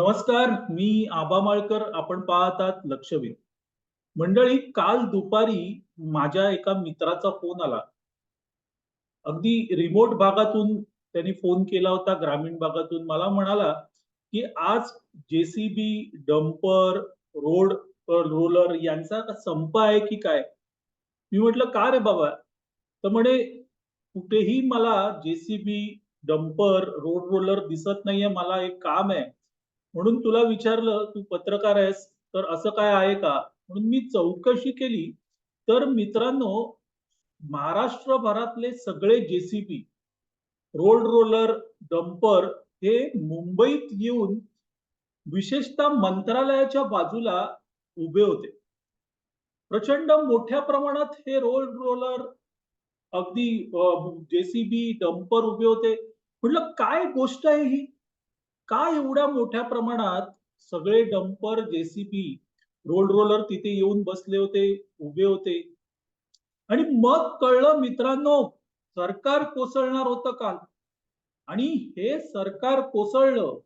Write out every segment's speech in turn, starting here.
नमस्कार मी आबा माळकर आपण पाहतात लक्षवेध. मंडळी काल दुपारी माझ्या एका मित्राचा फोन आला. अगदी रिमोट भागातून त्यांनी फोन केला होता ग्रामीण भागातून. मला म्हणाला की आज जेसीबी डंपर रोड रोलर यांचा संप आहे की काय? मी म्हटलं का रे बाबा? तर म्हणे कुठेही मला जेसीबी डंपर रोड रोलर दिसत नाहीये मला एक काम आहे. म्हणून तुला विचारलं तू पत्रकार आहेस तर असं काय आहे का? म्हणून मी चौकशी केली. तर मित्रांनो महाराष्ट्रभरातले सगळे जेसीबी रोड रोलर डंपर हे मुंबईत येऊन विशेषतः मंत्रालयाच्या बाजूला उभे होते. प्रचंड मोठ्या प्रमाणात हे रोड रोलर अगदी जेसीबी डंपर उभे होते. म्हटलं काय गोष्ट आहे ही? का एवढ्या मोठ्या प्रमाणात सगळे डंपर जेसीबी रोड रोलर तिथे येऊन बसले होते उभे होते? आणि मग कळलं मित्रांनो सरकार कोसळणार होतं काल. आणि हे सरकार कोसळलं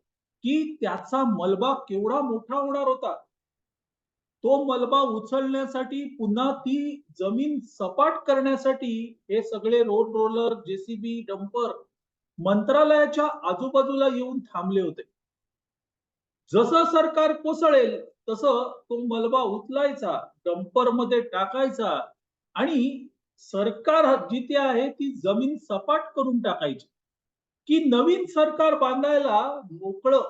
की त्याचा मलबा केवढा मोठा होणार होता? तो मलबा उचलण्यासाठी पुन्हा ती जमीन सपाट करण्यासाठी हे सगळे रोड रोलर जेसीबी डंपर मंत्रालयाच्या आजूबाजूला येऊन थांबले होते. जसं सरकार कोसळेल तसं तो मलबा उचलायचा डंपरमध्ये टाकायचा आणि सरकार जिथे आहे ती जमीन सपाट करून टाकायची. की नवीन सरकार बांधायला मोकळं.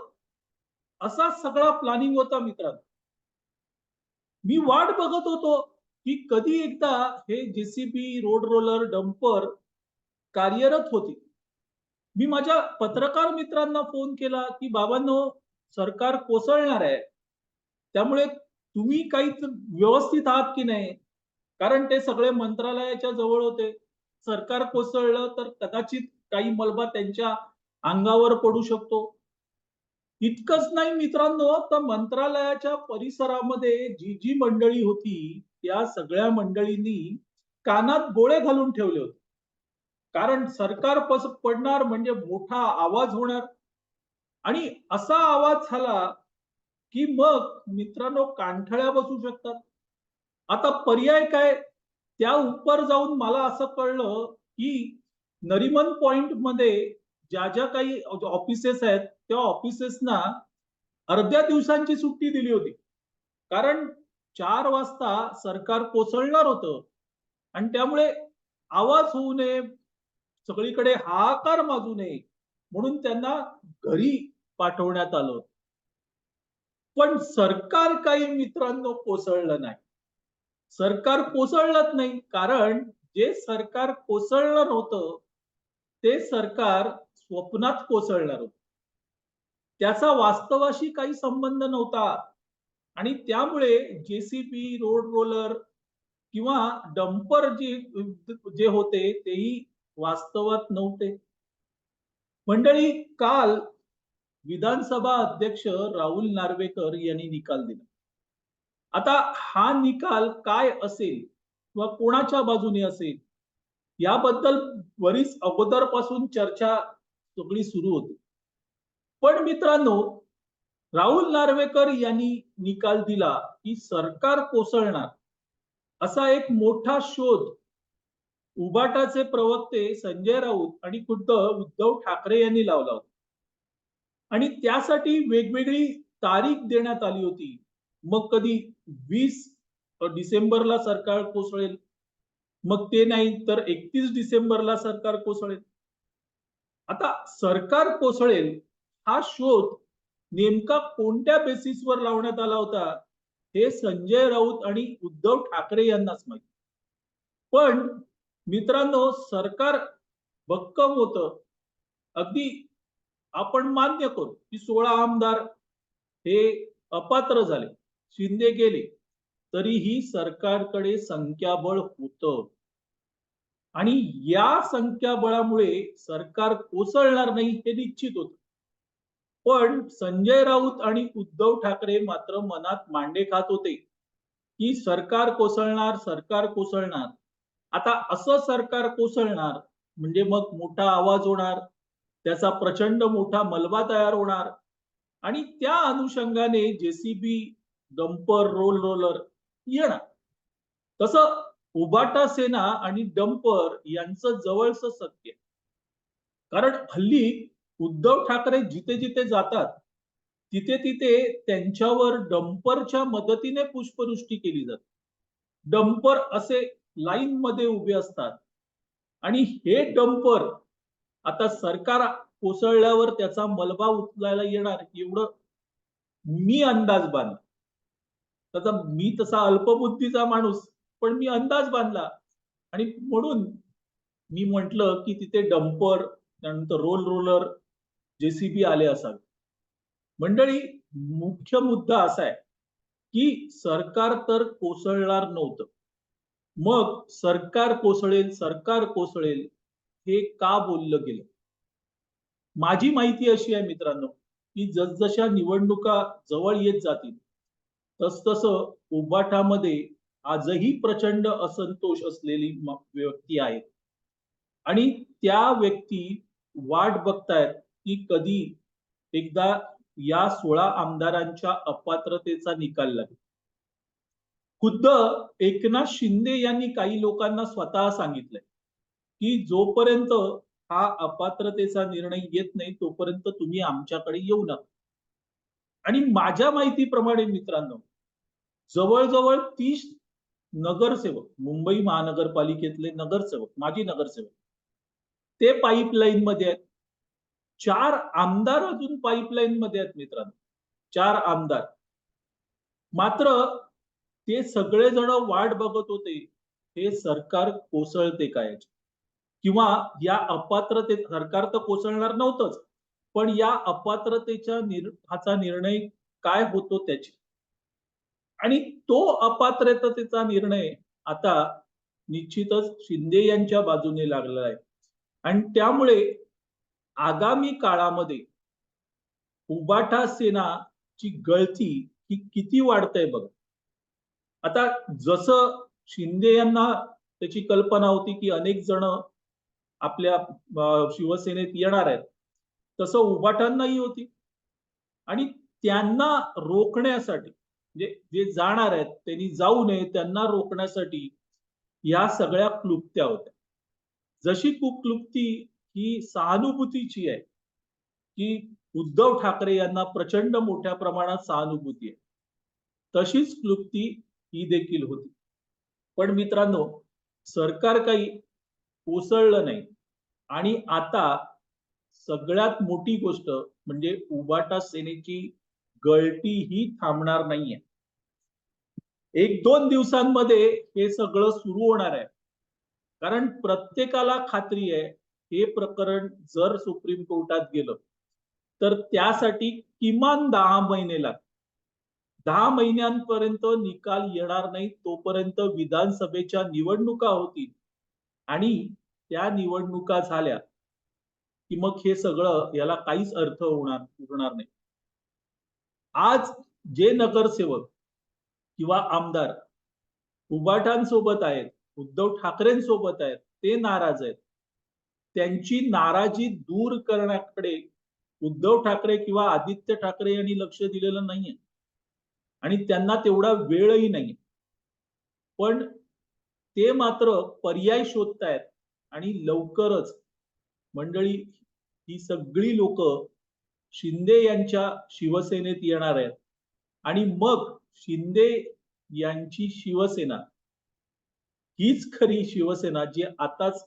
असा सगळा प्लॅनिंग होता मित्रांनो. मी वाट बघत होतो की कधी एकदा हे जेसीबी रोड रोलर डंपर कार्यरत होते मी माझ्या पत्रकार मित्रांना फोन केला की बाबांनो सरकार कोसळणार आहे. त्यामुळे तुम्ही काही व्यवस्थित आहात की नाही? कारण ते सगळे मंत्रालयाच्या जवळ होते. सरकार कोसळलं तर कदाचित काही मलबा त्यांच्या अंगावर पडू शकतो. इतकंच नाही मित्रांनो तर मंत्रालयाच्या परिसरामध्ये जी जी मंडळी होती त्या सगळ्या मंडळींनी कानात गोळे घालून ठेवले होते. कारण सरकार पडणार म्हणजे मोठा आवाज होणार. आणि असा आवाज झाला की मग मित्रांनो कांठळ्या बसू शकतात. आता पर्याय काय? त्या उपर जाऊन मला असं कळलं की नरिमन पॉइंटमध्ये ज्या ज्या काही ऑफिसेस आहेत त्या ऑफिसेसना अर्ध्या दिवसांची सुट्टी दिली होती. कारण चार वाजता सरकार कोसळणार होतं. आणि त्यामुळे आवाज होऊ नये सगळीकडे हाकार माजू नये म्हणून त्यांना घरी पाठवण्यात आलं पण सरकार काही मित्रांनो कोसळलं नाही. सरकार कोसळलंच नाही. कारण जे सरकार कोसळलं नव्हतं ते सरकार स्वप्नात कोसळणार होत. त्याचा वास्तवाशी काही संबंध नव्हता. आणि त्यामुळे जेसीबी रोड रोलर किंवा डंपर जे जे होते तेही वास्तवात नव्हते. मंडळी काल विधानसभा अध्यक्ष राहुल नार्वेकर यांनी निकाल दिला. आता हा निकाल काय असेल किंवा कोणाच्या बाजूने असेल याबद्दल बरीच अगोदरपासून चर्चा सगळी सुरू होती. पण मित्रांनो राहुल नार्वेकर यांनी निकाल दिला की सरकार कोसळणार असा एक मोठा शोध उबाटाचे प्रवक्ते संजय राऊत आणि खुद्द उद्धव ठाकरे यांनी लावला होता. आणि त्यासाठी वेगवेगळी तारीख देण्यात आली होती. मग कधी वीस डिसेंबरला सरकार कोसळेल. मग ते नाही तर एकतीस डिसेंबरला सरकार कोसळेल. आता सरकार कोसळेल हा शोध नेमका कोणत्या बेसिसवर लावण्यात आला होता हे संजय राऊत आणि उद्धव ठाकरे यांनाच माहिती. पण मित्रांनो सरकार भक्कम होत. अगदी आपण मान्य करू की सोळा आमदार हे अपात्र झाले शिंदे गेले तरीही सरकारकडे संख्याबळ होत. आणि या संख्याबळामुळे सरकार कोसळणार नाही हे निश्चित होत. पण संजय राऊत आणि उद्धव ठाकरे मात्र मनात मांडे खात होते की सरकार कोसळणार सरकार कोसळणार. आता असं सरकार कोसळणार म्हणजे मग मोठा आवाज होणार त्याचा प्रचंड मोठा मलबा तयार होणार आणि त्या अनुषंगाने जेसीबी डंपर रोल रोलर येणार. तसं उबाटा सेना आणि डंपर यांचं जवळचं सत्य. कारण हल्ली उद्धव ठाकरे जिथे जिथे जातात तिथे तिथे त्यांच्यावर डंपरच्या मदतीने पुष्पवृष्टी केली जाते. डंपर असे लाईन मध्ये उभे असतात. आणि हे डंपर आता सरकार कोसळल्यावर त्याचा मलबा उचलायला येणार एवढं मी अंदाज बांधला. त्याचा मी तसा अल्पबुद्धीचा माणूस पण मी अंदाज बांधला. आणि म्हणून मी म्हटलं की तिथे डंपर त्यानंतर रोल रोलर जेसीबी आले असावे. मंडळी मुख्य मुद्दा असा आहे की सरकार तर कोसळणार नव्हतं. मग सरकार कोसळेल सरकार कोसळेल हे का बोललं गेलं? माझी माहिती अशी आहे मित्रांनो की जसजशा निवडणुका जवळ येत जातील तसतसं उबाठामध्ये आजही प्रचंड असंतोष असलेली व्यक्ती आहेत आणि त्या व्यक्ती वाट बघतायत की कधी एकदा या सोळा आमदारांच्या अपात्रतेचा निकाल लागेल. खुद्द एकनाथ शिंदे यांनी काही लोकांना स्वतः सांगितलंय की जोपर्यंत हा अपात्रतेचा निर्णय येत नाही तोपर्यंत तुम्ही आमच्याकडे येऊ नका. आणि माझ्या माहितीप्रमाणे मित्रांनो जवळजवळ तीस नगरसेवक मुंबई महानगरपालिकेतले नगरसेवक माजी नगरसेवक ते पाईपलाईन मध्ये आहेत. चार आमदार अजून पाईपलाईन मध्ये आहेत मित्रांनो. चार आमदार. मात्र ते सगळेजण वाट बघत होते. हे सरकार कोसळते काय? किंवा या अपात्रते सरकार तर कोसळणार नव्हतंच. पण या अपात्रतेच्या निर हाचा निर्णय काय होतो त्याची? आणि तो अपात्रतेचा निर्णय आता निश्चितच शिंदे यांच्या बाजूने लागला आहे. आणि त्यामुळे आगामी काळामध्ये उबाठा सेनाची गळती ही किती वाढतंय बघ. आता जसं शिंदे यांना त्याची कल्पना होती की अनेक जण आपल्या शिवसेनेत येणार आहेत तसं उभाटांनाही होती. आणि त्यांना रोखण्यासाठी म्हणजे जे जाणार आहेत त्यांनी जाऊ नये त्यांना रोखण्यासाठी या सगळ्या क्लुप्त्या होत्या. जशी क्लुप्ती ही सहानुभूतीची आहे की उद्धव ठाकरे यांना प्रचंड मोठ्या प्रमाणात सहानुभूती आहे तशीच क्लुप्ती ही देखील होती. पण मित्रांनो सरकार काही कोसळलं नाही. आणि आता सगळ्यात मोठी गोष्ट म्हणजे उबाटा सेनेची गळती ही थांबणार नाहीये. एक दोन दिवसांमध्ये हे सगळं सुरू होणार आहे. कारण प्रत्येकाला खात्री आहे हे प्रकरण जर सुप्रीम कोर्टात गेलं तर त्यासाठी किमान दहा महिने लागतील. दहा महिन्यांपर्यंत निकाल येणार नाही तोपर्यंत विधानसभेच्या निवडणुका होतील. आणि त्या निवडणुका झाल्या की मग हे सगळं याला काहीच अर्थ होणार उरणार नाही. आज जे नगरसेवक किंवा आमदार उबाटांसोबत आहेत उद्धव ठाकरेंसोबत आहेत ते नाराज आहेत. त्यांची नाराजी दूर करण्याकडे उद्धव ठाकरे किंवा आदित्य ठाकरे यांनी लक्ष दिलेलं नाहीये. आणि त्यांना तेवढा वेळही नाही. पण ते मात्र पर्याय शोधतायत आणि लवकरच मंडळी ही सगळी लोक शिंदे यांच्या शिवसेनेत येणार आहेत. आणि मग शिंदे यांची शिवसेना हीच खरी शिवसेना जी आताच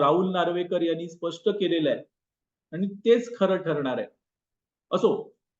राहुल नार्वेकर यांनी स्पष्ट केलेलं आहे. आणि तेच खरं ठरणार आहे. असो